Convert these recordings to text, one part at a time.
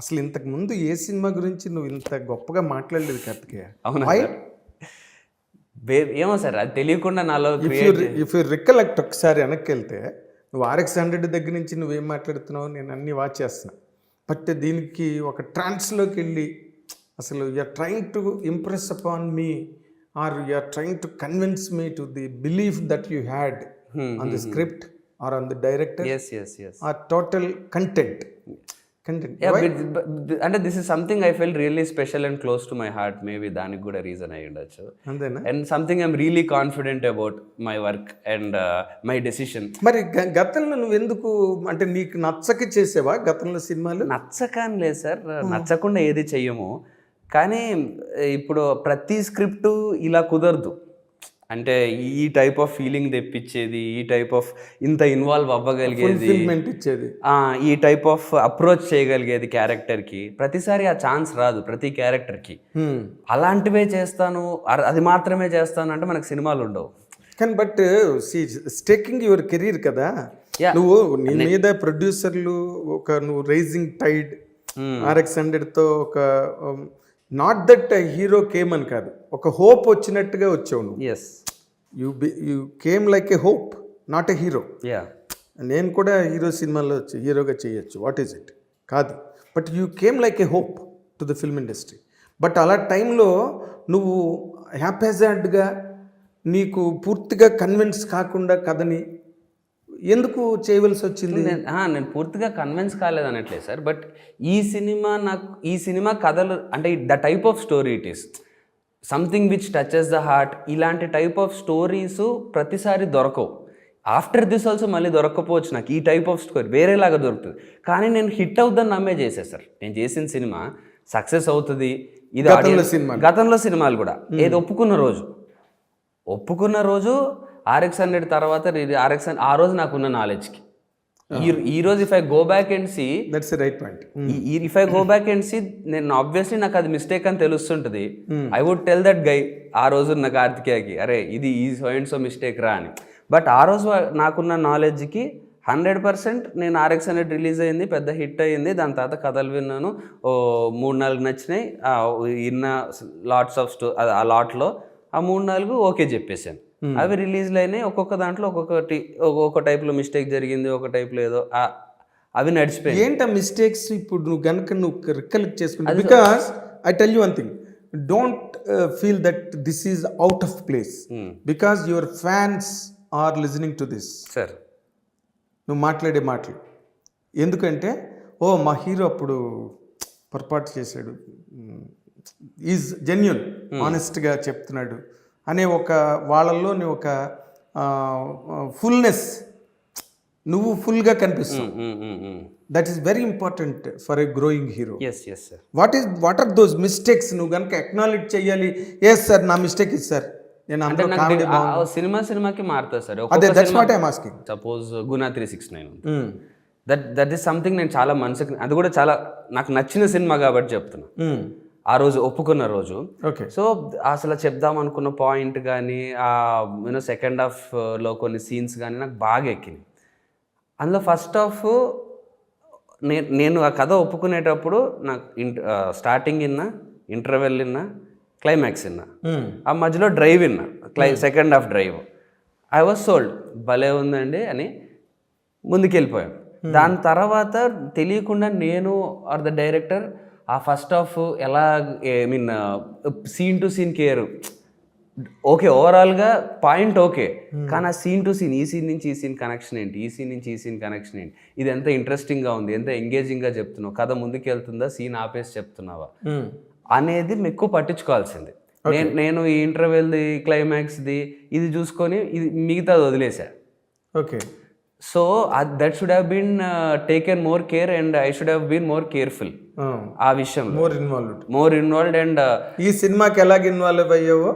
అసలు ఇంతకు ముందు ఏ సినిమా గురించి నువ్వు ఇంత గొప్పగా మాట్లాడలేదు కార్తికేయ అవునా ఏమో సార్ అది తెలియకుండా నాలో if you create if you recollect ఒకసారి వెనక్కి వెళ్తే నువ్వు ఆర్ఎక్స్ హండ్రెడ్ దగ్గర నుంచి నువ్వేం మాట్లాడుతున్నావు నేను అన్ని వాచ్ చేస్తున్నా. బట్ దీనికి ఒక ట్రాన్స్లోకి వెళ్ళి అసలు you're trying to impress upon me or you're trying to convince me to the belief that you had on the script or on the director or total content అంటే this is something I felt really special and close to my heart maybe దానికి కూడా reason అయి ఉండొచ్చు. And something I'm really confident about my work and my decision మరి గతంలో నువ్వు ఎందుకు అంటే నీకు నచ్చక చేసేవా గతంలో సినిమాలు? నచ్చకని లేదు సార్. నచ్చకుండా ఏది చెయ్యము. కానీ ఇప్పుడు ప్రతి స్క్రిప్ట్ ఇలా కుదరదు. అంటే ఈ టైప్ ఆఫ్ ఫీలింగ్ తెప్పించేది ఈ టైప్ ఆఫ్ ఇంత ఇన్వాల్వ్ అవ్వగలిగేది. ఇచ్చేది. ఈ టైప్ ఆఫ్ అప్రోచ్ చేయగలిగేది క్యారెక్టర్కి ప్రతిసారి ఆ ఛాన్స్ రాదు ప్రతి క్యారెక్టర్కి. అలాంటివే చేస్తాను అది మాత్రమే చేస్తాను అంటే మనకు సినిమాలు ఉండవు. కానీ బట్ స్టేకింగ్ యువర్ కెరీర్ కదా. నువ్వు నీ మీద ప్రొడ్యూసర్లు ఒక నువ్వు రైజింగ్ టైడ్ ఆర్ఎక్స్ హండ్రెడ్తో ఒక um, not that hero came అని కాదు. ఒక హోప్ వచ్చినట్టుగా వచ్చావు నువ్వు. Yes you be you came like a hope not a hero yeah నేను కూడా హీరో సినిమాలో హీరోగా చేయొచ్చు. వాట్ ఈజ్ ఇట్ కాదు. But you came like a hope to the film industry but అలా టైంలో నువ్వు హ్యాపీజాడ్గా నీకు పూర్తిగా కన్విన్స్ కాకుండా కథని ఎందుకు చేయవలసి వచ్చింది? నేను పూర్తిగా కన్విన్స్ కాలేదు అనట్లేదు సార్. బట్ ఈ సినిమా నాకు ఈ సినిమా కథలు అంటే the type of story it is something which touches the heart ఇలాంటి టైప్ ఆఫ్ స్టోరీస్ ప్రతిసారి దొరకవు. ఆఫ్టర్ దిస్ ఆల్సో మళ్ళీ దొరకపోవచ్చు నాకు. ఈ టైప్ ఆఫ్ స్టోరీ వేరేలాగా దొరుకుతుంది. కానీ నేను హిట్ అవుతుందని నమ్మే చేసే సార్. నేను చేసిన సినిమా సక్సెస్ అవుతుంది. ఇది. గతంలో సినిమాలు. కూడా. ఏది ఒప్పుకున్న రోజు. ఒప్పుకున్న రోజు ఆర్ఎక్స్ హండ్రెడ్ తర్వాత ఆర్ఎక్స్ ఆ రోజు నాకున్న నాలెడ్జ్కి ఈ రోజు if I go back and see that's right point if I go back and see నేను ఆబ్వియస్లీ నాకు అది మిస్టేక్ అని తెలుస్తుంటుంది. I would tell that guy ఆ రోజు ఉన్న కార్తికేయకి అరే ఇది ఈ సో అండ్ సో మిస్టేక్ రా అని. బట్ ఆ రోజు నాకున్న నాలెడ్జ్కి హండ్రెడ్ పర్సెంట్ నేను ఆర్ఎక్స్ హండ్రెడ్ రిలీజ్ అయింది పెద్ద హిట్ అయ్యింది దాని తర్వాత కథలు విన్నాను. ఓ మూడు నాలుగు నచ్చినాయి. ఇన్న లాట్స్ ఆఫ్ స్టో ఆ లాట్లో ఆ మూడు నాలుగు ఓకే చెప్పేశాను. అవి రిలీజ్లు అయినాయి. ఒక్కొక్క దాంట్లో ఒక్కొక్కటి ఒక్కొక్క టైప్లో మిస్టేక్ జరిగింది ఒక టైప్లో ఏదో అవి నడిచిపోయాయి ఏంట మిస్టేక్స్ ఇప్పుడు నువ్వు గనుక నువ్వు రికలెక్ట్ చేసుకుంటా? Because I tell you one thing don't feel that this is out of place because your fans are listening to this sir నువ్వు మాట్లాడే మాటలు. ఎందుకంటే ఓ మా హీరో అప్పుడు పొరపాటు చేశాడు. ఈజ్ జెన్యున్ ఆనెస్ట్గా చెప్తున్నాడు. అనే ఒక వాళ్ళల్లోని ఒక ఫుల్నెస్ నువ్వు ఫుల్గా కనిపిస్తావు. That is very important for a growing hero yes yes sir what is what are those mistakes నువ్వు కనుక అక్నాలెడ్జ్ చేయాలి ఎస్ సార్ నా మిస్టేక్ ఇది సార్ నేను సినిమా సినిమాకి మారుతుంది సార్ అదే that's what I'm asking suppose Guna three six nine that that is something నేను చాలా మనసుకి అది కూడా చాలా నాకు నచ్చిన సినిమా కాబట్టి చెప్తున్నా. ఆ రోజు ఒప్పుకున్న రోజు. ఓకే. సో అసలు చెప్దాం అనుకున్న పాయింట్ కానీ ఆ యూనో సెకండ్ హాఫ్లో కొన్ని సీన్స్ కానీ నాకు బాగా ఎక్కినాయి. అందులో ఫస్ట్ హాఫ్ నేను నేను ఆ కథ ఒప్పుకునేటప్పుడు నాకు ఇంట స్టార్టింగ్ విన్నా ఇంటర్వెల్ విన్నా క్లైమాక్స్ విన్నా ఆ మధ్యలో డ్రైవ్ విన్నా క్లై second half drive. I was sold భలే ఉందండి అని ముందుకెళ్ళిపోయాం దాని తర్వాత తెలియకుండా నేను ఆర్ ద డైరెక్టర్ ఆ ఫస్ట్ హాఫ్ ఎలా I mean scene to scene care okay ఓవరాల్గా పాయింట్ ఓకే కానీ ఆ సీన్ టు సీన్ ఈ సీన్ నుంచి ఈ సీన్ కనెక్షన్ ఏంటి? ఈ సీన్ నుంచి ఈ సీన్ కనెక్షన్ ఏంటి? ఇది ఎంత ఇంట్రెస్టింగ్గా ఉంది? ఎంత ఎంగేజింగ్గా చెప్తున్నావు? కథ ముందుకు వెళ్తుందా? సీన్ ఆపేసి చెప్తున్నావా? అనేది మేము ఎక్కువ పట్టించుకోవాల్సింది. నేను నేను ఈ ఇంటర్వెల్ది క్లైమాక్స్ది ఇది చూసుకొని ఇది మిగతాది వదిలేసా. Okay so that should have been taken more care and I should have been more careful ఆ. విషయంలో. More involved more involved and ఈ సినిమాకి ఎలాగ ఇన్వాల్వ్ అయ్యావో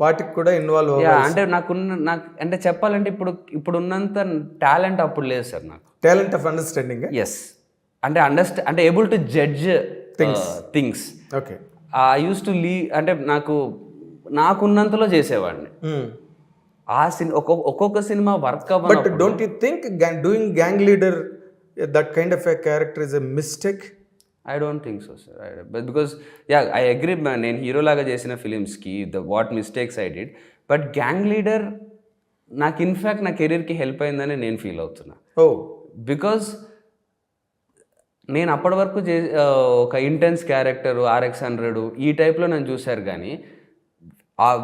వాటికి కూడా ఇన్వాల్వ్ అంటే నాకున్న నాకు అంటే చెప్పాలంటే ఇప్పుడు ఇప్పుడు ఉన్నంత టాలెంట్ అప్పుడు లేదు సార్ నాకు. టాలెంట్ ఆఫ్ అండర్స్టాండింగ్ ఎస్ అంటే అండర్స్టా అంటే able to judge things okay I used to లీ అంటే నాకు నాకున్నంతలో చేసేవాడిని. ఆ సినిమా ఒక్కొక్క ఒక్కొక్క cinema work but don't you think doing Gang Leader that kind of a character is a mistake I don't think so sir but because ya I agree నేను హీరోలాగా చేసిన ఫిలిమ్స్కి the what mistakes I did but Gang Leader నాకు in fact నా కెరీర్కి help అయిందని నేను feel అవుతున్నా. ఓ. Because నేను అప్పటి వరకు చే ఒక ఇంటెన్స్ క్యారెక్టర్ ఆర్ఎక్స్ హండ్రెడ్ ఈ టైప్లో నేను చూశారు కానీ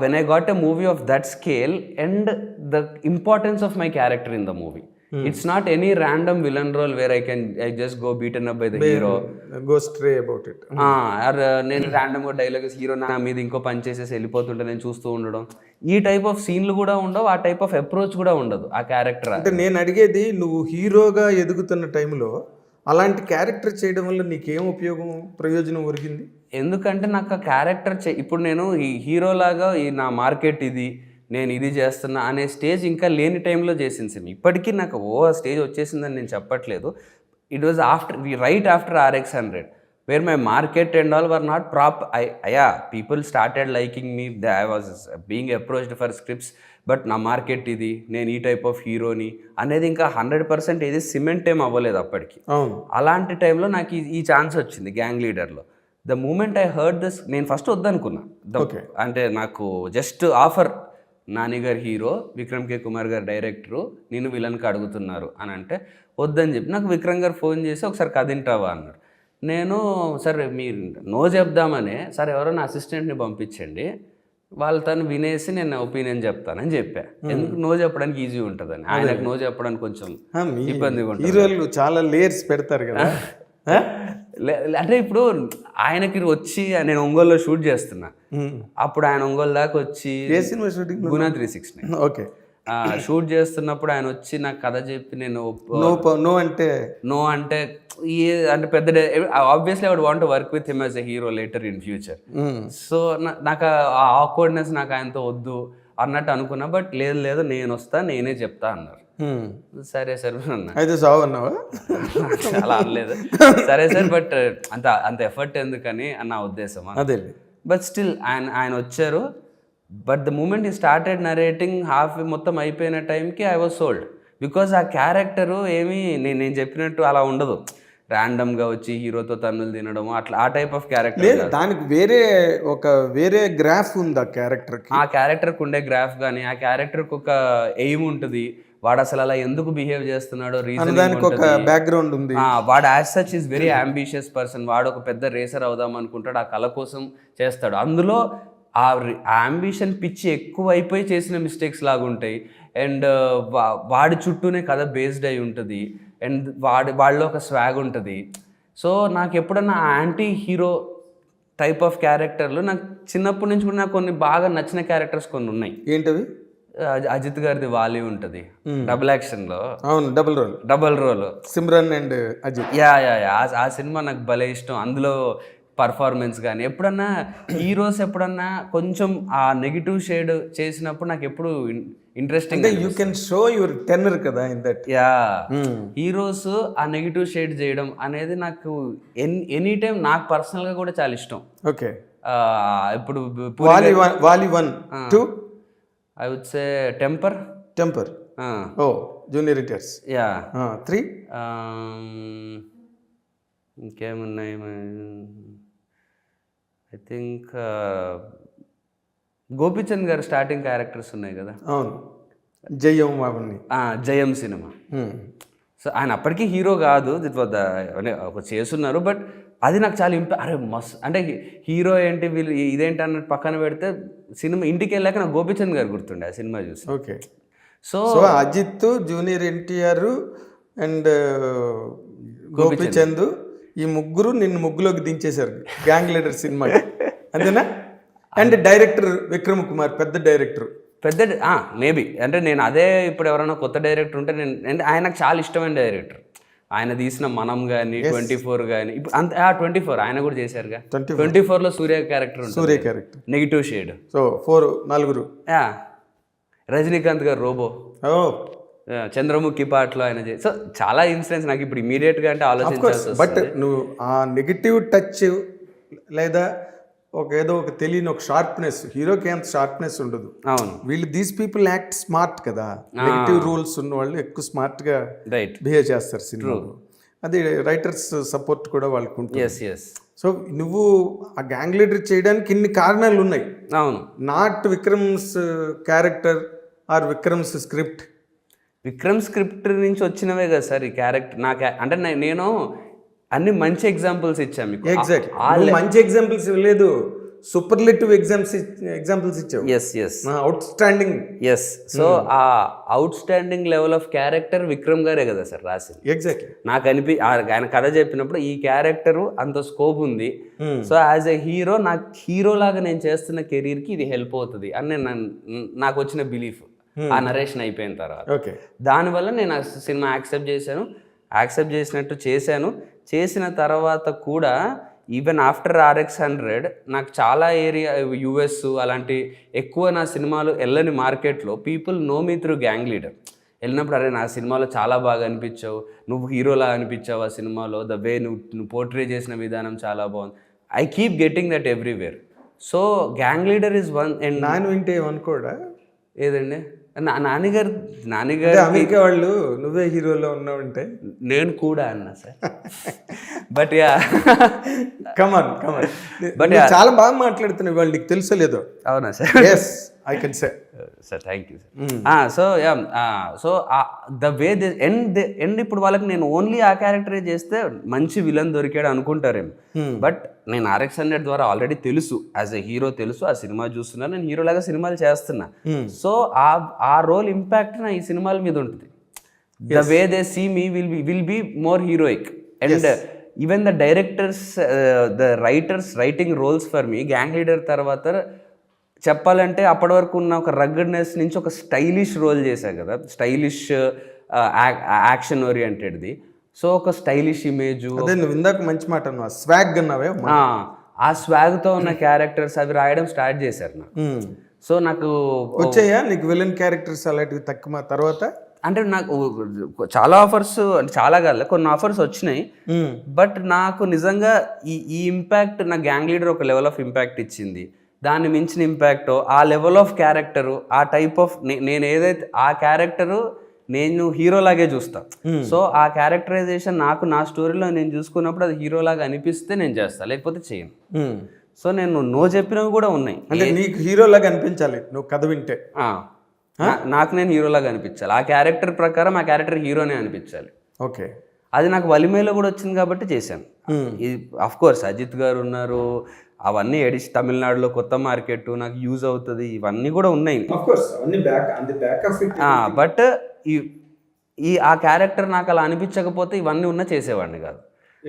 when I got a movie of that scale and the importance of my character in the movie it's not any random villain role where I can I just go beaten up by the hero go stray about it or నేను ర్యాండమ్గా dialogues hero నా మీద ఇంకో పని చేసేసి వెళ్ళిపోతుంటే నేను చూస్తూ ఉండడం. ఈ టైప్ ఆఫ్ సీన్లు కూడా ఉండవు ఆ టైప్ ఆఫ్ అప్రోచ్ కూడా ఉండదు ఆ క్యారెక్టర్ అంటే నేను అడిగేది నువ్వు హీరోగా ఎదుగుతున్న టైంలో అలాంటి క్యారెక్టర్ చేయడం వల్ల నీకేం ఉపయోగం ప్రయోజనం ఒరిగింది? ఎందుకంటే నాకు ఆ క్యారెక్టర్ చే ఇప్పుడు నేను ఈ హీరోలాగా ఈ నా మార్కెట్ ఇది నేను ఇది చేస్తున్నా అనే స్టేజ్ ఇంకా లేని టైంలో చేసింది సినిమా. ఇప్పటికీ నాకు ఓ స్టేజ్ వచ్చేసిందని నేను చెప్పట్లేదు. It was after right after RX hundred where my market and all were not prop I అయా people started liking me the I was being approached for scripts but నా మార్కెట్ ఇది నేను ఈ టైప్ ఆఫ్ హీరోని అనేది ఇంకా hundred percent ఏది cement ఏం అవ్వలేదు అప్పటికి. అలాంటి టైంలో నాకు ఈ- ఛాన్స్ వచ్చింది gang లీడర్లో the moment I heard this నేను ఫస్ట్ వద్దనుకున్నా. అంటే నాకు జస్ట్ ఆఫర్ నాని గారు హీరో విక్రమ్ కే. కుమార్ గారు డైరెక్టరు నేను విలన్కి అడుగుతున్నారు అని అంటే వద్దని చెప్పి నాకు విక్రమ్ గారు ఫోన్ చేసి ఒకసారి కథ వింటావా అన్నారు. నేను సరే మీరు నో చెప్దామని సరే ఎవరైనా అసిస్టెంట్ని పంపించండి వాళ్ళ తను వినేసి నేను ఒపీనియన్ చెప్తానని చెప్పా. ఎందుకు నో చెప్పడానికి ఈజీ ఉంటుందని? ఆయనకు నో చెప్పడానికి కొంచెం ఇబ్బందిగా ఉంటుంది. హీరోలు చాలా లేయర్స్ పెడతారు కదా. అంటే ఇప్పుడు ఆయనకి వచ్చి నేను ఒంగోలులో షూట్ చేస్తున్నా. అప్పుడు ఆయన ఒంగోలు దాకా వచ్చి ఏ cinema shooting Guna three sixty okay shoot చేస్తున్నప్పుడు ఆయన వచ్చి నాకు కథ చెప్పి నేను నో అంటే నో అంటే ఈ అంటే పెద్ద obviously I would want work with him as a hero later in future. So నాకు ఆ ఆక్వర్డ్నెస్ నాకు ఆయనతో వద్దు అన్నట్టు అనుకున్నా బట్ లేదు లేదు నేను వస్తా నేనే చెప్తా అన్నారు. సరే సరే అయితే సావు అన్నావా? అలా అనలేదు. సరే సార్ బట్ అంత అంత ఎఫర్ట్ ఎందుకని అన్న ఉద్దేశం అదే బట్ స్టిల్ ఆయన ఆయన వచ్చారు. But the moment he started narrating half మొత్తం అయిపోయిన టైంకి ఐ వాజ్ సోల్డ్ బికాజ్ ఆ క్యారెక్టరు ఏమీ నేను నేను చెప్పినట్టు అలా ఉండదు. ర్యాండమ్గా వచ్చి హీరోతో తన్నులు తినడం అట్లా ఆ టైప్ ఆఫ్ క్యారెక్టర్ లేదు దానికి వేరే ఒక వేరే గ్రాఫ్ ఉంది ఆ క్యారెక్టర్కి ఆ క్యారెక్టర్కి ఉండే గ్రాఫ్ కానీ ఆ క్యారెక్టర్కి ఒక ఎయిమ్ ఉంటుంది. వాడు అసలు అలా ఎందుకు బిహేవ్ చేస్తున్నాడో రీజన్ ఒక బ్యాక్గ్రౌండ్ ఉంది. వాడు as such is very ambitious person వాడు ఒక పెద్ద రేసర్ అవుదాం అనుకుంటాడు. ఆ కళ కోసం చేస్తాడు. అందులో ఆ అంబిషన్ పిచ్చి ఎక్కువ అయిపోయి చేసిన మిస్టేక్స్ లాగా ఉంటాయి అండ్ వాడి చుట్టూనే కథ బేస్డ్ అయి ఉంటుంది. అండ్ వాడి వాళ్ళలో ఒక స్వాగ్ ఉంటుంది. సో నాకు ఎప్పుడన్నా యాంటీ హీరో టైప్ ఆఫ్ క్యారెక్టర్లు నాకు చిన్నప్పటి నుంచి కూడా నాకు కొన్ని బాగా నచ్చిన క్యారెక్టర్స్ కొన్ని ఉన్నాయి. ఏంటవి? అజిత్ గారిది వాలి ఉంటుంది. డబుల్ యాక్షన్లో అవును double role double role Simran and Ajith. Yeah yeah yeah. ఆ- సినిమా నాకు భలే ఇష్టం. అందులో పర్ఫార్మెన్స్ కానీ ఎప్పుడన్నా హీరోస్ ఎప్పుడన్నా కొంచెం ఆ నెగిటివ్ షేడ్ చేసినప్పుడు నాకు ఎప్పుడు interesting you can show your tenor కదా ఇన్ దట్ యా. హీరోస్ ఆ నెగిటివ్ షేడ్ చేయడం అనేది నాకు ఎన్ టైం నాకు పర్సనల్గా కూడా చాలా ఇష్టం. ఓకే. ఇప్పుడు Vaali one Vaali one two I would say temper temper of junior రిటర్స్ yeah three ఇంకేమున్నాయి? I think Gopichand garu starting characters ఉన్నాయి కదా. అవును. జయం అవన్నీ జయం సినిమా. Hmm. సో ఆయన అప్పటికీ హీరో కాదు పెద్ద అంటే ఒక చేస్తున్నారు బట్ అది నాకు చాలా ఇంప అరే మస్ అంటే హీరో ఏంటి వీళ్ళు ఇదేంటి అన్నట్టు పక్కన పెడితే సినిమా ఇంటికి వెళ్ళాక నాకు గోపీచంద్ గారు గుర్తుండే ఆ సినిమా చూసి. Okay. So so Ajith junior NTR and Gopichand. ఈ ముగ్గురు నిన్ను ముగ్గులోకి దించేశారు గ్యాంగ్ లీడర్ సినిమా అంతేనా? అండ్ డైరెక్టర్ విక్రమ్ కుమార్ పెద్ద డైరెక్టర్. పెద్ద మేబీ అంటే నేను అదే ఇప్పుడు ఎవరైనా కొత్త డైరెక్టర్ ఉంటే నేను అంటే ఆయనకు చాలా ఇష్టమైన డైరెక్టర్ ఆయన తీసిన మనం కానీ ట్వంటీ ఫోర్ కానీ ఇప్పుడు అంత ట్వంటీ ఫోర్ ఆయన కూడా చేశారుగా 24. ట్వంటీ ఫోర్లో Surya character Surya character negative shade so four నలుగురు. రజనీకాంత్ గారు రోబో. చంద్రముఖి పాటలో ఆయన సో చాలా ఇన్సిడెంట్స్ నాకు ఇప్పుడు ఇమీడియట్గా అంటే ఆలోచించాల్సి బట్ నువ్వు ఆ నెగిటివ్ టచ్ లేదా ఒక ఏదో ఒక తెలియని ఒక షార్ప్నెస్ హీరోకి అంత షార్ప్నెస్ ఉండదు. అవును. వీళ్ళు దీస్ పీపుల్ యాక్ట్ స్మార్ట్ కదా. నెగిటివ్ రూల్స్ ఉన్న వాళ్ళు ఎక్కువ స్మార్ట్గా రైట్ బిహేవ్ చేస్తారు సినిమాలో. అది రైటర్స్ సపోర్ట్ కూడా వాళ్ళకు ఉంటుంది సో నువ్వు ఆ గ్యాంగ్ లీడర్ చేయడానికి ఇన్ని కారణాలు ఉన్నాయి. అవును. Not Vikram's character or Vikram's script Vikram script నుంచి వచ్చినవే కదా సార్ ఈ క్యారెక్టర్ నా అంటే నేను అన్ని మంచి ఎగ్జాంపుల్స్ ఇచ్చాను మీకు. ఎగ్జాక్ట్ మంచి ఎగ్జాంపుల్స్ ఇవ్వలేదు. సూపర్లేటివ్ ఎగ్జామ్స్ ఎగ్జాంపుల్స్ ఇచ్చావు. Yes yes outstanding yes so ఆ outstanding level of character Vikram గారే కదా సార్ రాసింది. ఎగ్జాక్ట్లీ నాకు అనిపి ఆయన కథ చెప్పినప్పుడు ఈ క్యారెక్టర్ అంత స్కోప్ ఉంది. సో యాజ్ ఎ హీరో నాకు హీరో లాగా నేను చేస్తున్న కెరీర్కి ఇది హెల్ప్ అవుతుంది అని నాకు వచ్చిన బిలీఫ్ ఆ నరేషన్ అయిపోయిన తర్వాత. ఓకే దానివల్ల నేను ఆ సినిమా యాక్సెప్ట్ చేశాను. యాక్సెప్ట్ చేసినట్టు చేశాను. చేసిన తర్వాత కూడా ఈవెన్ ఆఫ్టర్ ఆర్ఎక్స్ హండ్రెడ్ నాకు చాలా ఏరియా యుఎస్ అలాంటి ఎక్కువ నా సినిమాలు వెళ్ళని మార్కెట్లో people know me through gang leader వెళ్ళినప్పుడు అరే నా సినిమాలో చాలా బాగా అనిపించావు. నువ్వు హీరోలా అనిపించావు ఆ సినిమాలో. ద వే నువ్వు నువ్వు పోర్ట్రే చేసిన విధానం చాలా బాగుంది. I keep getting that everywhere so gang leader is one and నాన్న వింటే ఏమనుకోడా? ఏదండి? నాన్నగారు అంటే నాన్నగారు అమెరికా వాళ్ళు నువ్వే హీరోలో ఉన్నావంటే? నేను కూడా అన్నా sir. But yeah come on come on But చాలా బాగా మాట్లాడుతున్నావు వాళ్ళు నీకు తెలుసో లేదో? అవునా sir? Yes I can say sir thank you sir so yeah so the way they end end ఇప్పుడు వాళ్ళకి నేను ఓన్లీ ఆ క్యారెక్టరే చేస్తే మంచి విలన్ దొరికాడు అనుకుంటారేమో. బట్ నేను ఆర్ఎక్స్ హండ్రెడ్ ద్వారా ఆల్రెడీ తెలుసు. యాజ్ ఎ హీరో తెలుసు ఆ సినిమా చూస్తున్నా నేను హీరో లాగా సినిమాలు చేస్తున్నా. సో ఆ ఆ రోల్ ఇంపాక్ట్ నా ఈ సినిమాల మీద ఉంటుంది. The way they see me will be will be more heroic and even the directors the writers writing roles for me gang leader తర్వాత చెప్పాలంటే అప్పటి వరకు ఉన్న ఒక రగ్గడ్నెస్ నుంచి ఒక స్టైలిష్ రోల్ చేశా కదా. స్టైలిష్ యాక్షన్ ఓరియంటెడ్ది సో ఒక స్టైలిష్ ఇమేజ్ అదే నువ్వు ఇందాక మంచి మాట అన్నావు స్వాగ్ అన్నావే ఆ స్వాగ్తో ఉన్న క్యారెక్టర్స్ అవి రాయడం స్టార్ట్ చేశారు నాకు. Hmm. సో నాకు వచ్చాయా నీకు విలన్ క్యారెక్టర్స్ అలాంటివి తక్కువ? తర్వాత? అంటే నాకు చాలా ఆఫర్స్ చాలా కాదు కొన్ని ఆఫర్స్ వచ్చినాయి. బట్ నాకు నిజంగా ఈ ఈ ఇంపాక్ట్ నా గ్యాంగ్ లీడర్ ఒక లెవెల్ ఆఫ్ ఇంపాక్ట్ ఇచ్చింది. దాన్ని మించిన ఇంపాక్ట్ ఆ లెవెల్ ఆఫ్ క్యారెక్టరు ఆ టైప్ ఆఫ్ నేను ఏదైతే ఆ క్యారెక్టరు నేను హీరోలాగే చూస్తా. సో ఆ క్యారెక్టరైజేషన్ నాకు నా స్టోరీలో నేను చూసుకున్నప్పుడు అది హీరోలాగా అనిపిస్తే నేను చేస్తాను లేకపోతే చేయను. సో నేను నో చెప్పినవి కూడా ఉన్నాయి. అంటే నీకు హీరోలాగా అనిపించాలి నువ్వు కథ వింటే. నాకు నేను హీరోలాగా అనిపించాలి. ఆ క్యారెక్టర్ ప్రకారం ఆ క్యారెక్టర్ హీరోనే అనిపించాలి. ఓకే. అది నాకు వలిమేలో కూడా వచ్చింది కాబట్టి చేశాను. ఇది అఫ్ కోర్స్ అజిత్ గారు ఉన్నారు అవన్నీ ఎడిష్ తమిళనాడులో కొత్త మార్కెట్ నాకు యూజ్ అవుతుంది ఇవన్నీ కూడా ఉన్నాయి. కోర్స్ అవన్నీ back on the back of it but ఈ ఈ ఆ క్యారెక్టర్ నాకు అలా అనిపించకపోతే ఇవన్నీ ఉన్న చేసేవాడిని కాదు.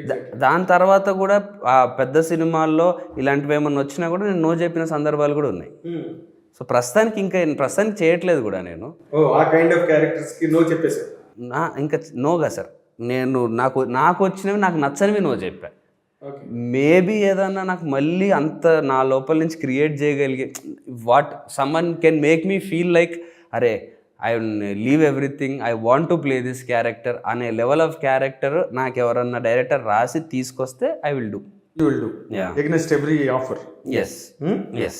దా- దాని తర్వాత కూడా ఆ పెద్ద సినిమాల్లో ఇలాంటివి ఏమన్నా వచ్చినా కూడా నేను నో చెప్పిన సందర్భాలు కూడా ఉన్నాయి. సో ప్రస్తుతానికి ఇంకా ప్రస్తుతానికి చేయట్లేదు కూడా నేను. ఆ కైండ్ ఆఫ్ క్యారెక్టర్స్కి నో చెప్పేసావు నా ఇంకా నోగా సార్. నేను నాకు నాకు వచ్చినవి నాకు నచ్చనివి నో చెప్పా. మేబీ ఏదన్నా నాకు మళ్ళీ అంత నా లోపల నుంచి క్రియేట్ చేయగలిగే what someone can make me feel like అరే I leave everything I want to play this character అనే లెవెల్ ఆఫ్ క్యారెక్టర్ నాకు ఎవరన్నా డైరెక్టర్ రాసి తీసుకొస్తే I will do you will do. Against every offer yes yes